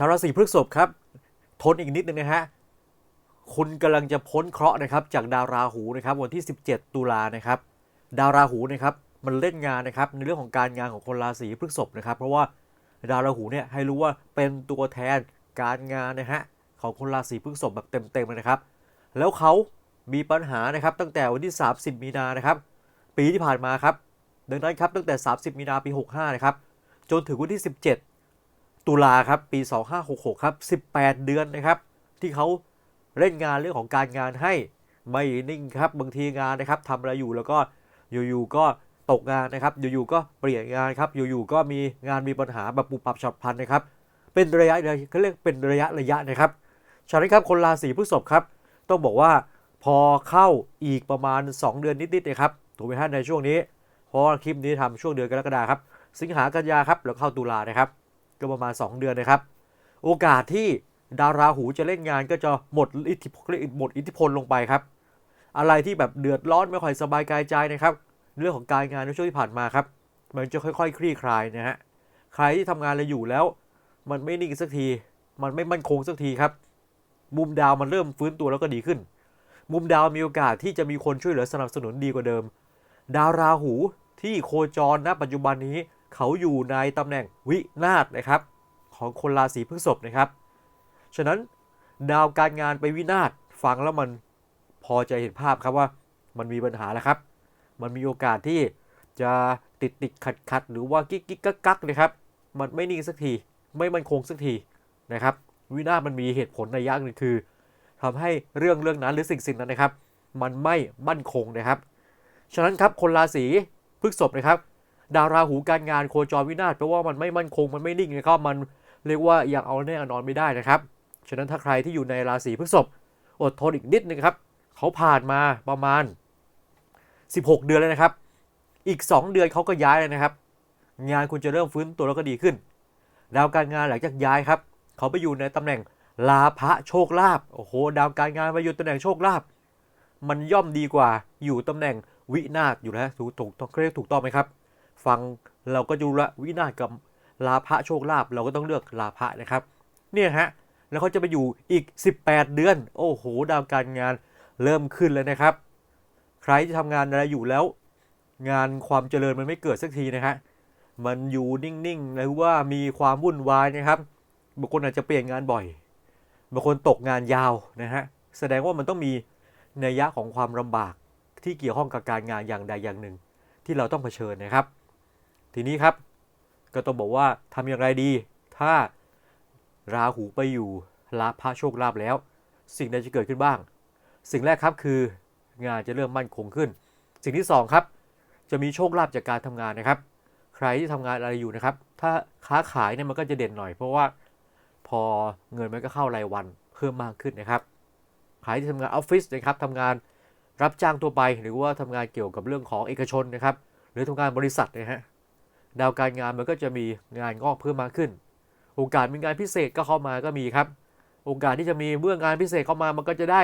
ชาวราศีพฤษภครับ ทนอีกนิดนึงนะฮะคุณกำลังจะพ้นเคราะห์นะครับจากดาวราหูนะครับวันที่ 17 ตุลานะครับ ดาวราหูนะครับมันเล่นงานนะครับในเรื่องของการงานของคนราศีพฤษภนะครับ เพราะว่าดาวราหูเนี่ยให้รู้ว่าเป็นตัวแทนการงานนะฮะของคนราศีพฤษภแบบเต็มๆเลยนะครับ แล้วเขามีปัญหานะครับตั้งแต่วันที่ 30 มีนานะครับ ปีที่ผ่านมาครับ ดังนั้นครับตั้งแต่ 30 มีนาปี 65 นะครับ จนถึงวันที่ 17 ตุลาครับปี 2566 ครับ 18 เดือนนะครับ ที่เขาเล่นงานเรื่องของการงานให้ไม่นิ่งครับบางทีงานนะครับทำอะไรอยู่แล้วก็อยู่ๆก็ตกงานนะครับ อยู่ๆก็เปลี่ยนงานครับอยู่ๆก็มีงานมีปัญหาแบบปุบปับฉับพลันนะครับ เป็นระยะเลยเขาเรียกเป็นระยะระยะนะครับฉะนั้นครับคนราศีพฤษภครับ ต้องบอกว่าพอเข้าอีกประมาณ 2 เดือนนิดๆนะครับถูกไหมฮะในช่วงนี้เพราะคลิปนี้ทำช่วงเดือนกรกฎาคมครับ สิงหากันยาครับแล้วเข้าตุลานะครับ ก็ประมาณ 2 เดือนนะครับ โอกาสที่ดาราหูจะเล่นงานก็จะหมดอิทธิพลหมดอิทธิพลลงไปครับ อะไรที่แบบเดือดร้อนไม่ค่อยสบายกายใจนะครับ เรื่องของการงานในช่วงที่ผ่านมาครับ มันจะค่อยๆ คลี่คลายนะฮะ ใครที่ทำงานอะไรอยู่แล้ว มันไม่นิ่งสักที มันไม่มั่นคงสักทีครับ มุมดาวมันเริ่มฟื้นตัวแล้วก็ดีขึ้น มุมดาวมีโอกาสที่จะมีคนช่วยเหลือสนับสนุนดีกว่าเดิม ดาวราหูที่โคจรณปัจจุบันนี้ เขาอยู่ในตำแหน่งวินาศนะครับของคนราศีพฤษภนะครับ ฉะนั้นดาวการงานไปวินาศฟังแล้วมันพอจะเห็นภาพครับว่ามันมีปัญหาแล้วครับ มันมีโอกาสที่จะติดติดขัดขัดหรือว่ากิ๊กกิ๊กกักกักนะครับ มันไม่นิ่งสักที ไม่มั่นคงสักทีนะครับ วินาศมันมีเหตุผลในยะหนึ่งคือทำให้เรื่องเรื่องนั้นหรือสิ่งสิ่งนั้นนะครับ มันไม่มั่นคงนะครับ ฉะนั้นครับคนราศีพฤษภนะครับ ดาวราหูการงานโคจรวินาศแปลว่ามันไม่มั่นคงมันไม่นิ่งนะครับมันเรียกว่ายังเอาแน่เอานอนไม่ได้นะครับฉะนั้นถ้าใครที่อยู่ในราศีพฤษภอดทนอีกนิดนึงครับ เขาผ่านมาประมาณ 16 เดือนแล้วนะครับ อีก 2 เดือนเขาก็ย้ายเลยนะครับ งานคุณจะเริ่มฟื้นตัวแล้วก็ดีขึ้นดาวการงานหลังจากย้ายครับ เขาไปอยู่ในตำแหน่งลาภะโชคลาภโอ้โหดาวการงานไปอยู่ตำแหน่งโชคลาภมันย่อมดีกว่าอยู่ตำแหน่งวินาศอยู่แล้วถูกถูกต้องเรียกถูกต้องไหมครับ ฟังเราก็ดูละวินาศกับลาภะโชคลาภเราก็ต้องเลือกลาภะนะครับ เนี่ยฮะแล้วเขาจะไปอยู่อีก 18 เดือน โอ้โห ดาวการงานเริ่มขึ้นเลยนะครับ ใครที่ทำงานอะไรอยู่แล้ว งานความเจริญมันไม่เกิดสักทีนะฮะมันอยู่นิ่งๆหรือว่ามีความวุ่นวายนะครับบางคนอาจจะเปลี่ยนงานบ่อยบางคนตกงานยาวนะฮะแสดงว่ามันต้องมีนัยยะของความลำบากที่เกี่ยวข้องกับการงานอย่างใดอย่างหนึ่ง ที่เราต้องเผชิญนะครับ ทีนี้ครับก็ต้องบอกว่าทำอย่างไรดี ถ้าราหูไปอยู่ลาภะโชคลาภแล้ว สิ่งใดจะเกิดขึ้นบ้าง สิ่งแรกครับคืองานจะเริ่มมั่นคงขึ้น สิ่งที่สองครับ จะมีโชคลาภจากการทำงานนะครับ ใครที่ทำงานอะไรอยู่นะครับ ถ้าค้าขายเนี่ยมันก็จะเด่นหน่อย เพราะว่าพอเงินมันก็เข้ารายวันเพิ่มมากขึ้นนะครับใครที่ทำงานออฟฟิศนะครับทำงานรับจ้างทั่วไปหรือว่าทำงานเกี่ยวกับเรื่องของเอกชนนะครับ หรือทำงานบริษัทนะฮะ ดาวการงานมันก็จะมีงานงอกเพิ่มมากขึ้น โอกาสมีงานพิเศษก็เข้ามาก็มีครับ โอกาสที่จะมีเมื่องานพิเศษเข้ามามันก็จะได้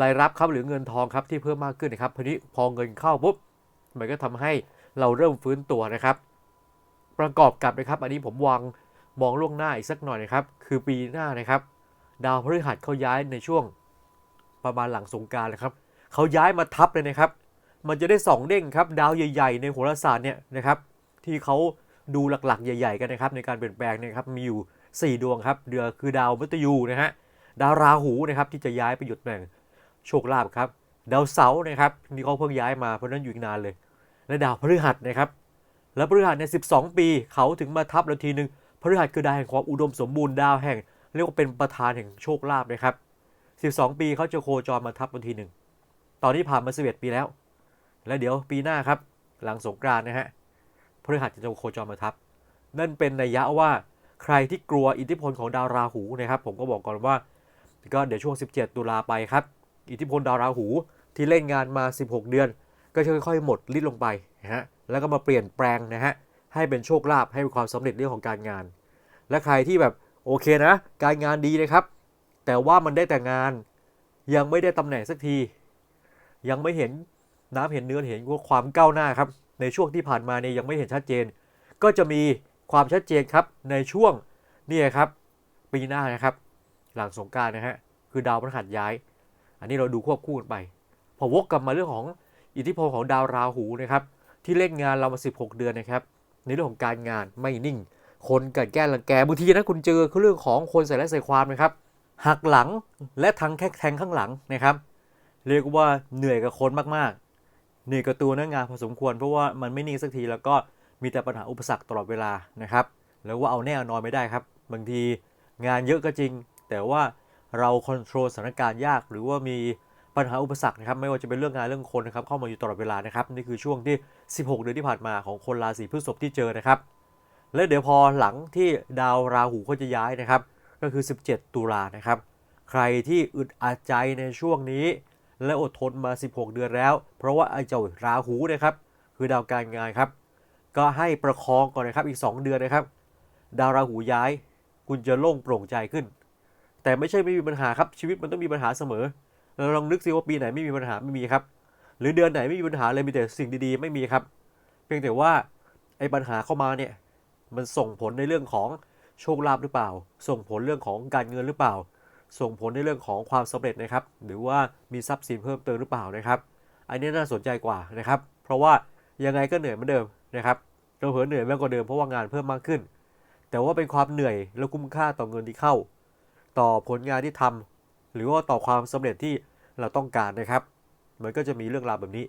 รายรับครับหรือเงินทองครับที่เพิ่มมากขึ้นนะครับทีนี้พอเงินเข้าปุ๊บมันก็ทำให้เราเริ่มฟื้นตัวนะครับ ประกอบกับนะครับ อันนี้ผมวางมองล่วงหน้าอีกสักหน่อยนะครับ คือปีหน้านะครับ ดาวพฤหัสเขาย้ายในช่วงประมาณหลังสงการนะครับเขาย้ายมาทับเลยนะครับ มันจะได้สองเด้งครับ ดาวใหญ่ ๆ ในโหราศาสตร์เนี่ยนะครับ ที่เขาดูหลักๆ ใหญ่ ๆ กันนะครับในการเปลี่ยนแปลงเนยครับมีอยู่ 4 ดวงครับเดือคือดาวมฤตยูนะฮะดาวราหูนะครับที่จะย้ายไปหยุดแบ่งโชคลาภครับดาวเสาร์นะครับนี่เขาเพิ่งย้ายมาเพราะนั้นอยู่อีกนานเลย และดาวพฤหัสนะครับ แล้วพฤหัสใน 12 ปีเขาถึงมาทับเราทีหนึ่งพฤหัสคือดาวแห่งความอุดมสมบูรณ์ดาวแห่ง เรียกว่าเป็นประธานแห่งโชคลาภนะครับ 12 ปีเขาจะโคจรมาทับเราทีหนึ่งตอนนี้ผ่านมา11ปีแล้ว แล้วเดี๋ยวปีหน้าครับหลังสงกรานต์นะฮะ พฤหัสจะโคจรมาทับ นั่นเป็นนัยยะว่าใครที่กลัวอิทธิพลของดาวราหูนะครับ ผมก็บอกก่อนว่า ก็เดี๋ยวช่วง 17 ตุลาไปครับ อิทธิพลดาวราหูที่เล่นงานมา 16 เดือน ก็จะค่อยๆ หมดลิดลงไปนะฮะแล้วก็มาเปลี่ยนแปลงนะฮะให้เป็นโชคลาภให้เป็นความสำเร็จเรื่องของการงาน และใครที่แบบโอเคนะ การงานดีนะครับ แต่ว่ามันได้แต่งานยังไม่ได้ตำแหน่งสักที ยังไม่เห็นน้ำเห็นเนื้อเห็นว่าความก้าวหน้าครับ ในช่วงที่ผ่านมาเนี่ยยังไม่เห็นชัดเจน ก็จะมีความชัดเจนครับในช่วงนี่ครับปีหน้านะครับ หลังสงการนะฮะคือดาวพฤหัสย้าย อันนี้เราดูควบคู่กันไป พอวกกลับมาเรื่องของอิทธิพลของดาวราหูนะครับ ที่เล่นงานเรามา 16 เดือนนะครับ ในเรื่องของการงานไม่นิ่ง คนกลันแกล้งรังแกบางทีนะคุณเจอเรื่องของคนใส่และใส่ความนะครับหักหลังและทั้งแค่แทงข้างหลังนะครับ เรียกว่าเหนื่อยกับคนมาก เหนื่อยกับตัวหน้างานพอสมควร เพราะว่ามันไม่นิ่งสักทีแล้วก็มีแต่ปัญหาอุปสรรคตลอดเวลานะครับ แล้วว่าเอาแน่เอานอนไม่ได้ครับ บางทีงานเยอะก็จริง แต่ว่าเราควบคุมสถานการณ์ยาก หรือว่ามีปัญหาอุปสรรคนะครับไม่ว่าจะเป็นเรื่องงานเรื่องคนนะครับเข้ามาอยู่ตลอดเวลานะครับนี่คือช่วงที่ 16 เดือนที่ผ่านมาของคนราศีพฤษภที่เจอนะครับ แล้วเดี๋ยวพอหลังที่ดาวราหูเขาจะย้ายนะครับ ก็คือ 17 ตุลานะครับ ใครที่อึดอัดใจในช่วงนี้ และอดทนมา 16 เดือนแล้ว เพราะว่าไอ้เจ้าราหูนะครับคือดาวการงานครับ ก็ให้ประคองก่อนนะครับอีก 2 เดือนนะครับ ดาวราหูย้าย คุณจะโล่งโปร่งใจขึ้น แต่ไม่ใช่ไม่มีปัญหาครับชีวิตมันต้องมีปัญหาเสมอเราลองนึกซิว่าปีไหนไม่มีปัญหาไม่มีครับ หรือเดือนไหนไม่มีปัญหาเลยมีแต่สิ่งดีๆ ไม่มีครับ เพียงแต่ว่าไอ้ปัญหาเข้ามาเนี่ยมันส่งผลในเรื่องของโชคลาภหรือเปล่า ส่งผลเรื่องของการเงินหรือเปล่า ส่งผลในเรื่องของความสำเร็จนะครับ หรือว่ามีทรัพย์สินเพิ่มเติมหรือเปล่านะครับ อันนี้น่าสนใจกว่านะครับ เพราะว่ายังไงก็เหนื่อยเหมือนเดิมนะครับเราเผลอเหนื่อยมากกว่าเดิมเพราะว่างานเพิ่มมากขึ้น แต่ว่าเป็นความเหนื่อยและคุ้มค่าต่อเงินที่เข้า ต่อผลงานที่ทำหรือว่าต่อความสำเร็จที่เราต้องการนะครับ มันก็จะมีเรื่องราวแบบนี้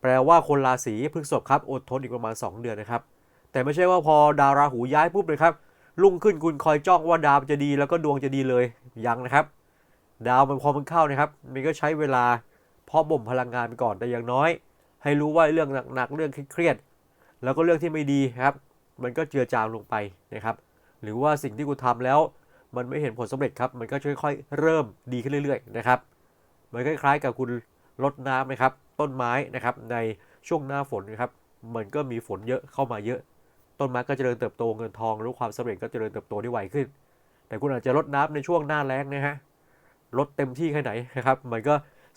แปลว่าคนราศีพฤษภครับอดทนอีกประมาณ 2 เดือนนะครับ แต่ไม่ใช่ว่าพอดาวราหูย้ายปุ๊บเลยครับรุ่งขึ้นคุณคอยจ้องว่าดาวจะดีแล้วก็ดวงจะดีเลย ยังนะครับ ดาวมันพอมันเข้านะครับ มันก็ใช้เวลาเพาะบ่มพลังงานไปก่อนแต่อย่างน้อย ให้รู้ว่าเรื่องหนักๆเรื่องเครียดแล้วก็เรื่องที่ไม่ดีครับ มันก็เจือจางลงไปนะครับ หรือว่าสิ่งที่คุณทำแล้ว มันไม่เห็นผลสำเร็จครับ มันก็ค่อยๆเริ่มดีขึ้นเรื่อย ๆ นะครับ มันคล้ายๆกับคุณรดน้ำนะครับ ต้นไม้นะครับ ในช่วงหน้าฝนนะครับ มันก็มีฝนเยอะเข้ามาเยอะ ต้นไม้ก็เจริญเติบโตเงินทองหรือความสำเร็จก็เจริญเติบโตได้ไวขึ้น แต่คุณอาจจะลดน้ำในช่วงหน้าแล้งนะฮะลดเต็มที่แค่ไหนนะครับ มันก็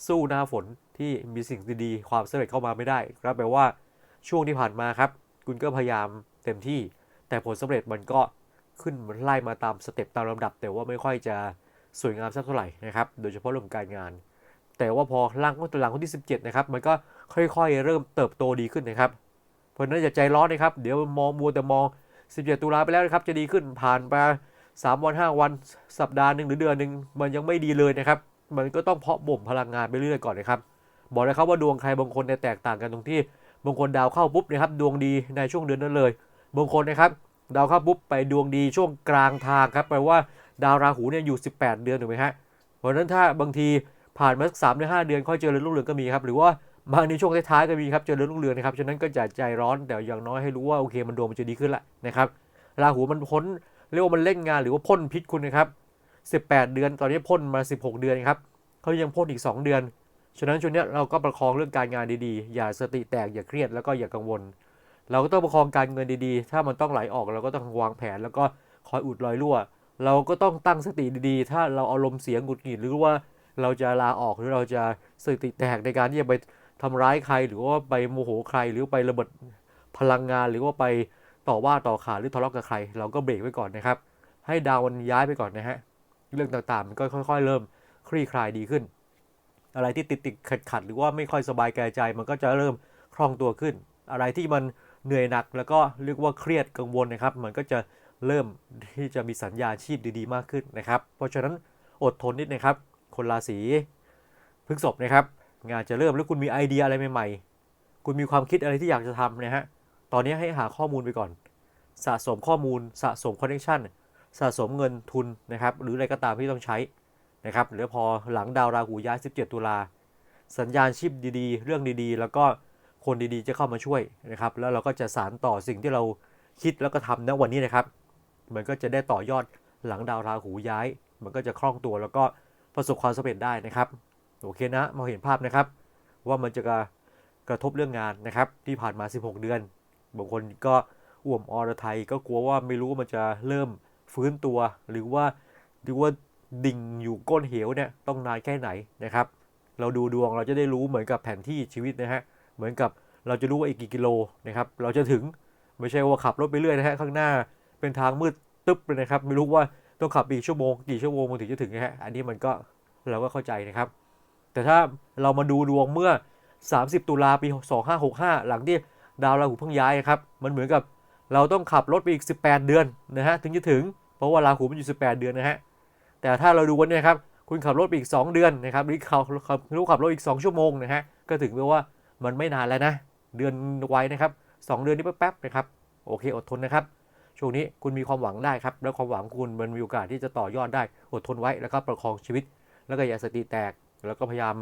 สู้หน้าฝนที่มีสิ่งดีๆความสำเร็จเข้ามาไม่ได้ครับแปลว่าช่วงที่ผ่านมาครับ คุณก็พยายามเต็มที่ แต่ผลสำเร็จมันก็ขึ้นมันไล่มาตามสเต็ปตามลำดับ แต่ว่าไม่ค่อยจะสวยงามสักเท่าไหร่นะครับ โดยเฉพาะเรื่องการงาน แต่ว่าพอล่างก็หลังวันที่ 17 นะครับ มันก็ค่อยๆ เริ่มเติบโตดีขึ้นนะครับ เพราะฉะนั้นอย่าใจร้อนนะครับ เดี๋ยวมองมัวแต่มอง 17 ตุลาไปแล้วนะครับ จะดีขึ้นผ่านมา 3 วัน 5 วันสัปดาห์หนึ่งหรือเดือนหนึ่งมันยังไม่ดีเลยนะครับ มันก็ต้องเพาะบ่มพลังงานไปเรื่อยๆก่อนนะครับ บอกเลยครับว่าดวงใครบางคนเนี่ยแตกต่างกันตรงที่บางคนดาวเข้าปุ๊บนะครับดวงดีในช่วงเดือนนั้นเลยบางคนนะครับดาวเข้าปุ๊บไปดวงดีช่วงกลางทางครับแปลว่าดาวราหูเนี่ยอยู่ 18 เดือนถูกไหมฮะเพราะฉะนั้นถ้าบางทีผ่านมาสักสามหรือห้าเดือนค่อยเจอเริญรุ่งเรืองก็มีครับหรือว่าบาในช่วงท้ายๆก็มีครับเจอเริญรุ่งเรืองนะครับฉะนั้นก็จะใจร้อนแต่อย่างน้อยให้รู้ว่าโอเคมันดวงมันจะดีขึ้นละนะครับราหูมันพ้น เรียกว่ามันเล่นงานหรือว่าพ่นพิษคุณนะครับ 18 เดือนตอนนี้พ่นมา 16 เดือนครับเขายังพ่นอีก 2 เดือน ฉะนั้นช่วงนี้เราก็ประคองเรื่องการงานดีๆ อย่าสติแตกอย่าเครียดแล้วก็อย่ากังวล เราก็ต้องประคองการเงินดีๆ ถ้ามันต้องไหลออกเราก็ต้องวางแผน แล้วก็คอยอุดรอยรั่ว เราก็ต้องตั้งสติดีๆ ถ้าเราอารมณ์เสียหงุดหงิดหรือว่าเราจะลาออกหรือเราจะสติแตกในการที่จะไปทำร้ายใคร หรือว่าไปโมโหใครหรือไประเบิดพลังงานหรือว่าไป ต่อว่าต่อขาหรือทะเลาะกับใคร เราก็เบรกไว้ก่อนนะครับ ให้ดาวมันย้ายไปก่อนนะฮะเรื่องต่างๆมันก็ค่อย ๆ เริ่มคลี่คลายดีขึ้น อะไรที่ติดติดขัดขัดๆหรือว่าไม่ค่อยสบายกายใจ มันก็จะเริ่มคล่องตัวขึ้น อะไรที่มันเหนื่อยหนัก แล้วก็เรียกว่าเครียดกังวลนะครับ มันก็จะเริ่มที่จะมีสัญญาณชีพดีๆ มากขึ้นนะครับ เพราะฉะนั้นอดทนนิดนะครับ คนราศีพฤษภนะครับ งานจะเริ่มแล้วคุณมีไอเดียอะไรใหม่ๆ คุณมีความคิดอะไรที่อยากจะทำนะฮะ ตอนนี้ให้หาข้อมูลไปก่อน สะสมข้อมูล สะสมคอนเนคชันสะสมเงินทุนนะครับ หรืออะไรก็ตามที่ต้องใช้นะครับหรือพอหลังดาวราหูย้าย 17 ตุลา สัญญาณชีพดีๆ เรื่องดีๆ แล้วก็คนดีๆจะเข้ามาช่วยนะครับ แล้วเราก็จะสารต่อสิ่งที่เราคิดแล้วก็ทำณวันนี้นะครับ มันก็จะได้ต่อยอดหลังดาวราหูย้าย มันก็จะคล่องตัวแล้วก็ประสบความสำเร็จได้นะครับโอเคนะมองเห็นภาพนะครับ ว่ามันจะกระกระทบเรื่องงานนะครับที่ผ่านมา 16 เดือน บางคนก็อ่วมอรไทยก็กลัวว่าไม่รู้ว่ามันจะเริ่มฟื้นตัว หรือว่าหรือว่าดิ่งอยู่ก้นเหวเนี่ยต้องนานแค่ไหนนะครับ เราดูดวงเราจะได้รู้เหมือนกับแผนที่ชีวิตนะฮะเหมือนกับเราจะรู้ว่าอีกกี่กิโลนะครับเราจะถึงไม่ใช่ว่าขับรถไปเรื่อยนะฮะข้างหน้าเป็นทางมืดตึ๊บเลยนะครับ ไม่รู้ว่าต้องขับอีกชั่วโมงกี่ชั่วโมงมันถึงจะถึงนะฮะอันนี้มันก็เราก็เข้าใจนะครับ แต่ถ้าเรามาดูดวงเมื่อ 30 ตุลาปี 2565 หลังที่ ดาวราหูเพิ่งย้ายครับ มันเหมือนกับเราต้องขับรถไปอีก 18 เดือนนะฮะถึงจะถึง เพราะว่าราหูมันอยู่ 18 เดือนนะฮะ แต่ถ้าเราดูวันนี้ครับ คุณขับรถไปอีก 2 เดือนนะครับ หรือขับขับรู้ขับรถอีก 2 ชั่วโมงนะฮะ ก็ถึงแปลว่ามันไม่นานแล้วนะ เดือนไว้นะครับ 2 เดือนนี้แป๊บๆนะครับ โอเคอดทนนะครับ ช่วงนี้คุณมีความหวังได้ครับ แล้วความหวังคุณมันมีโอกาสที่จะต่อยอดได้ อดทนไว้ แล้วก็ประคองชีวิต แล้วก็อย่าสติแตก แล้วก็พยายาม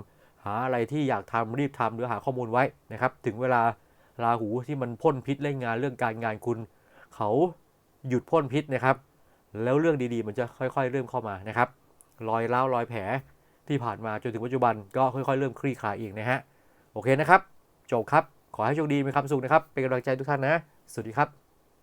หาอะไรที่อยากทำรีบทำหรือหาข้อมูลไว้นะครับ ถึงเวลา ราหูที่มันพ่นพิษเล่นงานเรื่องการงานคุณ เขาหยุดพ่นพิษนะครับ แล้วเรื่องดีๆ มันจะค่อย ๆ เริ่มเข้ามานะครับ รอยร้าวรอยแผลที่ผ่านมาจนถึงปัจจุบันก็ค่อยๆ เริ่มคลี่คลายอีกนะฮะ โอเคนะครับ จบครับ ขอให้โชคดีมีความสุขนะครับ เป็นกำลังใจทุกท่านนะ สวัสดีครับ